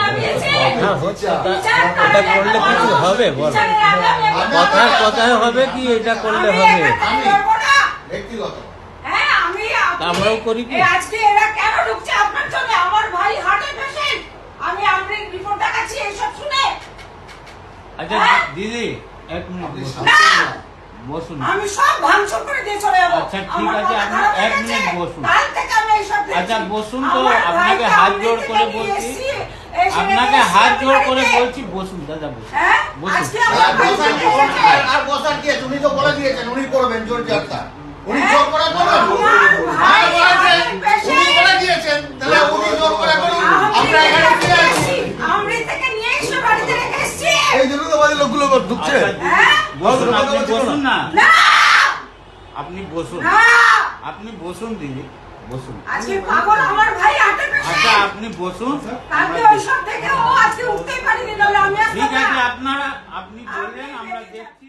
নামিয়েছে। হ্যাঁ, বিচার এটা করলে কিছু হবে বলো। কথায় হবে কি এটা করলে হবে? হ্যাঁ, আমরাও করি কি? আজকে এরা কেন ঢুকছে আপনার জন্য? আমার ভাই হার্টের পেশেন্ট আমি আপনার রিপোর্ট দেখাচ্ছি এইসব শুনে। আচ্ছা হ্যাঁ? দিদি এক মিনিট বসুন। আমি সব ভাঙচুর করে দিয়ে চলে যাব। আচ্ছা, ঠিক আছে, আপনি এক মিনিট বসুন। কাল থেকে আমি এইসব আচ্ছা, বসুন তো, আপনাকে হাত জোড় করে বলছি। আপনাকে হাত জোড় করে বলছি বসুন দাদা বসুন। হ্যাঁ? আর- বসার কি? উনি তো বলে দিয়েছেন উনি করবেন জোর উনি হ্যাঁ? জোর করে করবেন আমার ভাই আর বলে দিয়েছেন, হার্টের পেশেন্ট। উনি বলে দিয়েছেন তাহলে উনি জোর করে করুন আমরা এখানে ফিরে আসছি আমরি থেকে নিয়ে এসে বাড়িতে রেখে এসেছি। এই জন্য তো আমাদের লোকগুলো ঢুকছে। আচ্ছা, হ্যাঁ? বসুন আপনি বসুন না। আপনি বসুন। আপনি বসুন দিদি বসুন। আজকে পাগল আমার ভাই হার্টের আচ্ছা আপনি বসুন। কালকে ওইসব থেকে ও আজকে উঠতেই পারিনি নাহলে আমি ঠিক আছে। আপনারা আপনি বললেন আমরা দেখছি